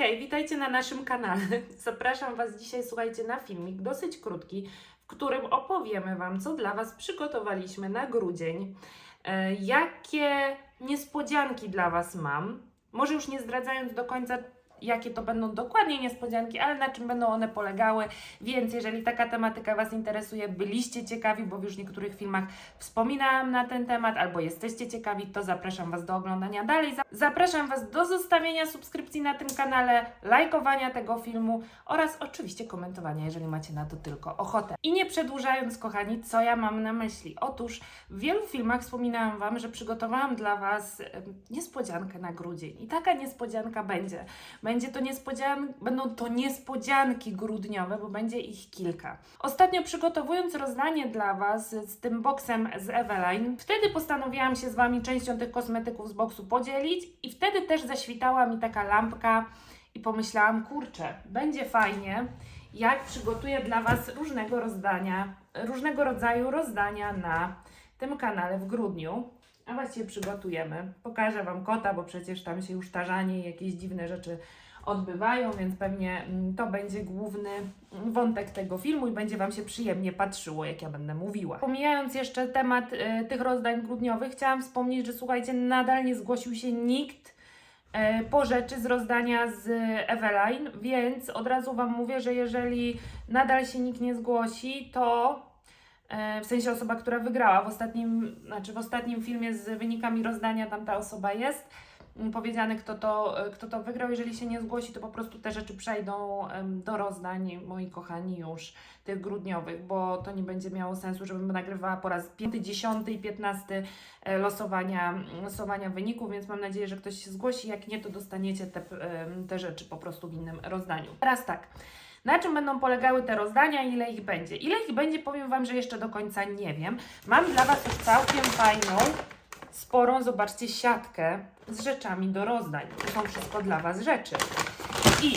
hej, witajcie na naszym kanale. Zapraszam Was dzisiaj, słuchajcie, na filmik dosyć krótki, w którym opowiemy Wam, co dla Was przygotowaliśmy na grudzień, e, jakie niespodzianki dla Was mam. Może już nie zdradzając do końca, jakie to będą dokładnie niespodzianki, ale na czym będą one polegały. Więc jeżeli taka tematyka Was interesuje, byliście ciekawi, bo w już niektórych filmach wspominałam na ten temat, albo jesteście ciekawi, to zapraszam Was do oglądania dalej. Za- Zapraszam Was do zostawienia subskrypcji na tym kanale, lajkowania tego filmu oraz oczywiście komentowania, jeżeli macie na to tylko ochotę. I nie przedłużając, kochani, co ja mam na myśli? Otóż w wielu filmach wspominałam Wam, że przygotowałam dla Was niespodziankę na grudzień. I taka niespodzianka będzie. Będzie to niespodzian... Będą to niespodzianki grudniowe, bo będzie ich kilka. Ostatnio przygotowując rozdanie dla Was z tym boksem z Eveline, wtedy postanowiłam się z Wami częścią tych kosmetyków z boksu podzielić i wtedy też zaświtała mi taka lampka i pomyślałam, kurczę, będzie fajnie, jak przygotuję dla Was różnego rozdania, różnego rodzaju rozdania na tym kanale w grudniu. A właściwie przygotujemy. Pokażę Wam kota, bo przecież tam się już tarzanie i jakieś dziwne rzeczy odbywają, więc pewnie mm, to będzie główny mm, wątek tego filmu i będzie Wam się przyjemnie patrzyło, jak ja będę mówiła. Pomijając jeszcze temat y, tych rozdań grudniowych, chciałam wspomnieć, że słuchajcie, nadal nie zgłosił się nikt e, po rzeczy z rozdania z Eveline, więc od razu Wam mówię, że jeżeli nadal się nikt nie zgłosi, to w sensie osoba, która wygrała w ostatnim, znaczy w ostatnim filmie z wynikami rozdania, tam ta osoba jest mm, powiedziane, kto to, e, kto to wygrał. Jeżeli się nie zgłosi, to po prostu te rzeczy przejdą do rozdań, moi kochani, już tych grudniowych, bo to nie będzie miało sensu, żebym nagrywała po raz 5, 10 i 15 e, losowania, losowania wyników, więc mam nadzieję, że ktoś się zgłosi. Jak nie, to dostaniecie te, te rzeczy po prostu w innym rozdaniu. Teraz tak. Na czym będą polegały te rozdania ile ich będzie? Ile ich będzie, powiem Wam, że jeszcze do końca nie wiem. Mam dla Was już całkiem fajną, sporą, zobaczcie, siatkę z rzeczami do rozdań. To są wszystko dla Was rzeczy. I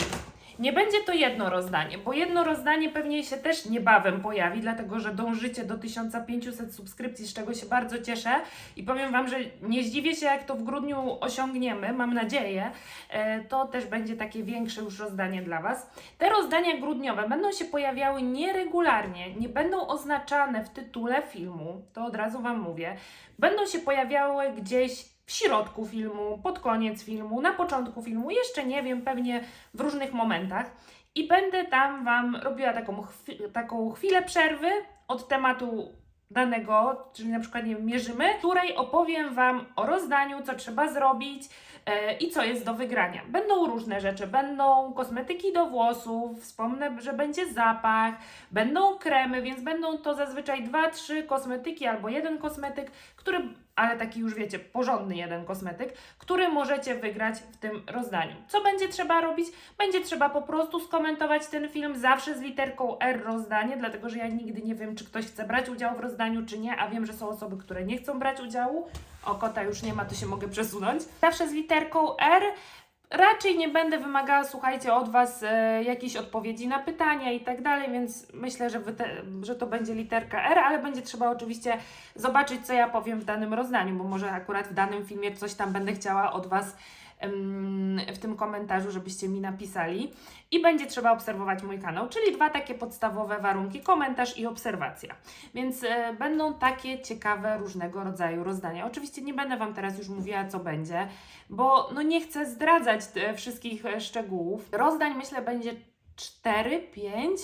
nie będzie to jedno rozdanie, bo jedno rozdanie pewnie się też niebawem pojawi, dlatego że dążycie do 1500 subskrypcji, z czego się bardzo cieszę. I powiem Wam, że nie zdziwię się, jak to w grudniu osiągniemy, mam nadzieję, e, to też będzie takie większe już rozdanie dla Was. Te rozdania grudniowe będą się pojawiały nieregularnie, nie będą oznaczane w tytule filmu, to od razu Wam mówię, będą się pojawiały gdzieś w środku filmu, pod koniec filmu, na początku filmu, jeszcze nie wiem, pewnie w różnych momentach. I będę tam Wam robiła taką, chwi- taką chwilę przerwy od tematu danego, czyli na przykład nie wiem, mierzymy, w której opowiem Wam o rozdaniu, co trzeba zrobić e, i co jest do wygrania. Będą różne rzeczy, będą kosmetyki do włosów, wspomnę, że będzie zapach, będą kremy, więc będą to zazwyczaj dwa, trzy kosmetyki albo jeden kosmetyk, który, ale taki już wiecie, porządny jeden kosmetyk, który możecie wygrać w tym rozdaniu. Co będzie trzeba robić? Będzie trzeba po prostu skomentować ten film zawsze z literką R rozdanie, dlatego że ja nigdy nie wiem, czy ktoś chce brać udział w rozdaniu, czy nie, a wiem, że są osoby, które nie chcą brać udziału. O, kota już nie ma, to się mogę przesunąć. Zawsze z literką R. Raczej nie będę wymagała, słuchajcie, od Was e, jakiejś odpowiedzi na pytania i tak dalej, więc myślę, że, te, że to będzie literka R, ale będzie trzeba oczywiście zobaczyć, co ja powiem w danym rozdaniu, bo może akurat w danym filmie coś tam będę chciała od Was w tym komentarzu, żebyście mi napisali. I będzie trzeba obserwować mój kanał, czyli dwa takie podstawowe warunki: komentarz i obserwacja. Więc e, będą takie ciekawe różnego rodzaju rozdania. Oczywiście nie będę Wam teraz już mówiła, co będzie, bo no nie chcę zdradzać e, wszystkich e, szczegółów. Rozdań myślę będzie 4, 5.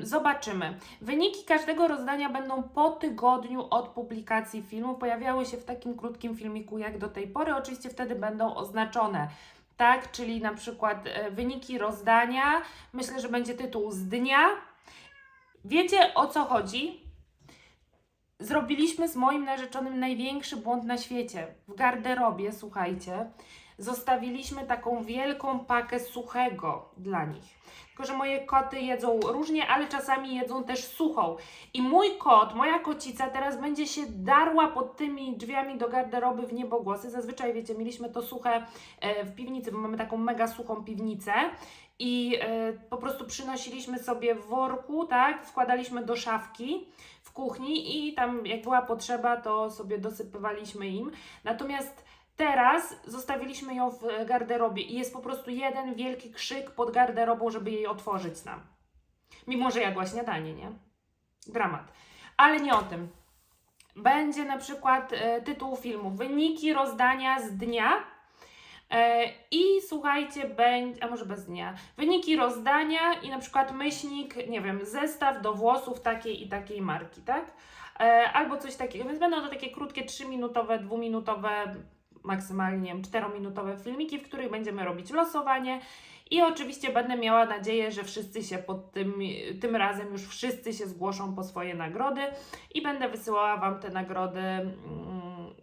Zobaczymy. Wyniki każdego rozdania będą po tygodniu od publikacji filmu. Pojawiały się w takim krótkim filmiku jak do tej pory. Oczywiście wtedy będą oznaczone. Tak, czyli na przykład e, wyniki rozdania. Myślę, że będzie tytuł z dnia. Wiecie o co chodzi? Zrobiliśmy z moim narzeczonym największy błąd na świecie. W garderobie, słuchajcie, zostawiliśmy taką wielką pakę suchego dla nich. Tylko, że moje koty jedzą różnie, ale czasami jedzą też suchą. I mój kot, moja kocica teraz będzie się darła pod tymi drzwiami do garderoby w niebogłosy. Zazwyczaj, wiecie, mieliśmy to suche e, w piwnicy, bo mamy taką mega suchą piwnicę. I e, po prostu przynosiliśmy sobie w worku, tak, wkładaliśmy do szafki w kuchni i tam jak była potrzeba, to sobie dosypywaliśmy im. Natomiast Teraz zostawiliśmy ją w garderobie i jest po prostu jeden wielki krzyk pod garderobą, żeby jej otworzyć nam. Mimo, że jadła śniadanie, nie? Dramat. Ale nie o tym. Będzie na przykład e, tytuł filmu Wyniki rozdania z dnia. E, I słuchajcie, będzie, a może bez dnia, wyniki rozdania i na przykład myślnik, nie wiem, zestaw do włosów takiej i takiej marki, tak? E, albo coś takiego, więc będą to takie krótkie, 3-minutowe, 2-minutowe, maksymalnie nie wiem, 4-minutowe filmiki, w których będziemy robić losowanie. I oczywiście będę miała nadzieję, że wszyscy się pod tym, tym razem już wszyscy się zgłoszą po swoje nagrody i będę wysyłała Wam te nagrody mm,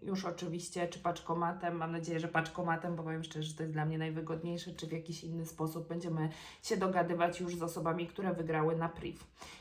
już oczywiście, czy paczkomatem. Mam nadzieję, że paczkomatem, bo powiem szczerze, że to jest dla mnie najwygodniejsze, czy w jakiś inny sposób będziemy się dogadywać już z osobami, które wygrały na priv.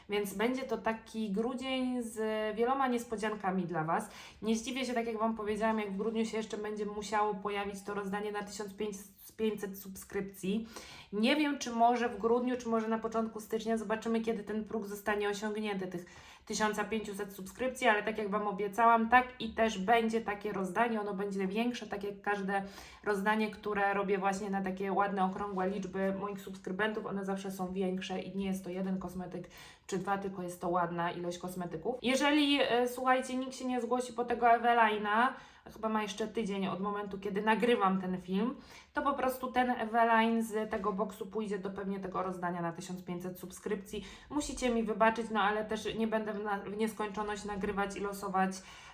Więc będzie to taki grudzień z wieloma niespodziankami dla Was. Nie zdziwię się, tak jak Wam powiedziałam, jak w grudniu się jeszcze będzie musiało pojawić to rozdanie na 1500 subskrypcji. Nie wiem, czy może w grudniu, czy może na początku stycznia zobaczymy, kiedy ten próg zostanie osiągnięty, tych 1500 subskrypcji, ale tak jak Wam obiecałam, tak i też będzie takie rozdanie. Ono będzie większe, tak jak każde rozdanie, które robię właśnie na takie ładne, okrągłe liczby moich subskrybentów. One zawsze są większe i nie jest to jeden kosmetyk czy dwa, tylko jest to ładna ilość kosmetyków. Jeżeli, e, słuchajcie, nikt się nie zgłosi po tego Evelina, chyba ma jeszcze tydzień od momentu, kiedy nagrywam ten film, to po prostu ten Eveline z tego boksu pójdzie do pewnie tego rozdania na 1500 subskrypcji. Musicie mi wybaczyć, no ale też nie będę w, na, w nieskończoność nagrywać i losować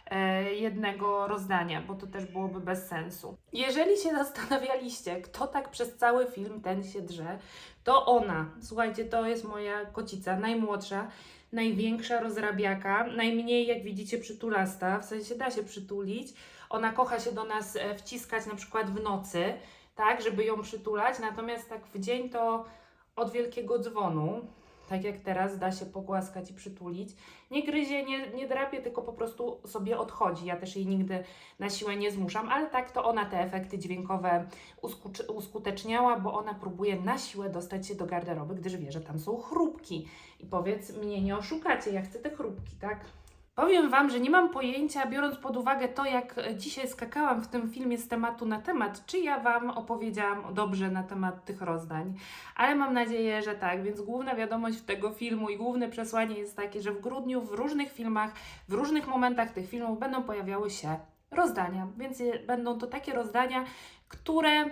e, jednego rozdania, bo to też byłoby bez sensu. Jeżeli się zastanawialiście, kto tak przez cały film ten się drze, to ona. Słuchajcie, to jest moja kocica, najmłodsza, największa rozrabiaka, najmniej, jak widzicie, przytulasta, w sensie da się przytulić. Ona kocha się do nas e, wciskać na przykład w nocy, tak, żeby ją przytulać, natomiast tak w dzień to od wielkiego dzwonu, tak jak teraz, da się pogłaskać i przytulić. Nie gryzie, nie, nie drapie, tylko po prostu sobie odchodzi. Ja też jej nigdy na siłę nie zmuszam, ale tak to ona te efekty dźwiękowe uskuteczniała, bo ona próbuje na siłę dostać się do garderoby, gdyż wie, że tam są chrupki. I powiedz, mnie nie oszukacie, ja chcę te chrupki, tak? Powiem Wam, że nie mam pojęcia, biorąc pod uwagę to, jak dzisiaj skakałam w tym filmie z tematu na temat, czy ja Wam opowiedziałam dobrze na temat tych rozdań. Ale mam nadzieję, że tak, więc główna wiadomość tego filmu i główne przesłanie jest takie, że w grudniu w różnych filmach, w różnych momentach tych filmów będą pojawiały się rozdania. Więc będą to takie rozdania, które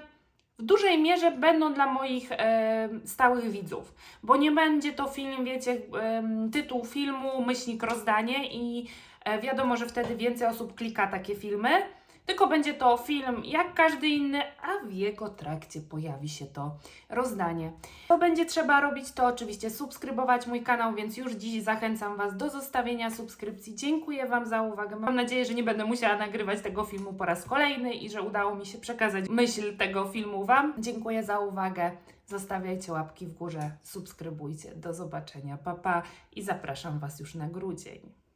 w dużej mierze będą dla moich e, stałych widzów, bo nie będzie to film, wiecie, em, tytuł filmu, myślnik, rozdanie i e, wiadomo, że wtedy więcej osób klika takie filmy, tylko będzie to film jak każdy inny, a w jego trakcie pojawi się to rozdanie. To będzie trzeba robić, to oczywiście subskrybować mój kanał, więc już dziś zachęcam Was do zostawienia subskrypcji. Dziękuję Wam za uwagę. Mam nadzieję, że nie będę musiała nagrywać tego filmu po raz kolejny i że udało mi się przekazać myśl tego filmu Wam. Dziękuję za uwagę. Zostawiajcie łapki w górze, subskrybujcie. Do zobaczenia, papa pa, i zapraszam Was już na grudzień.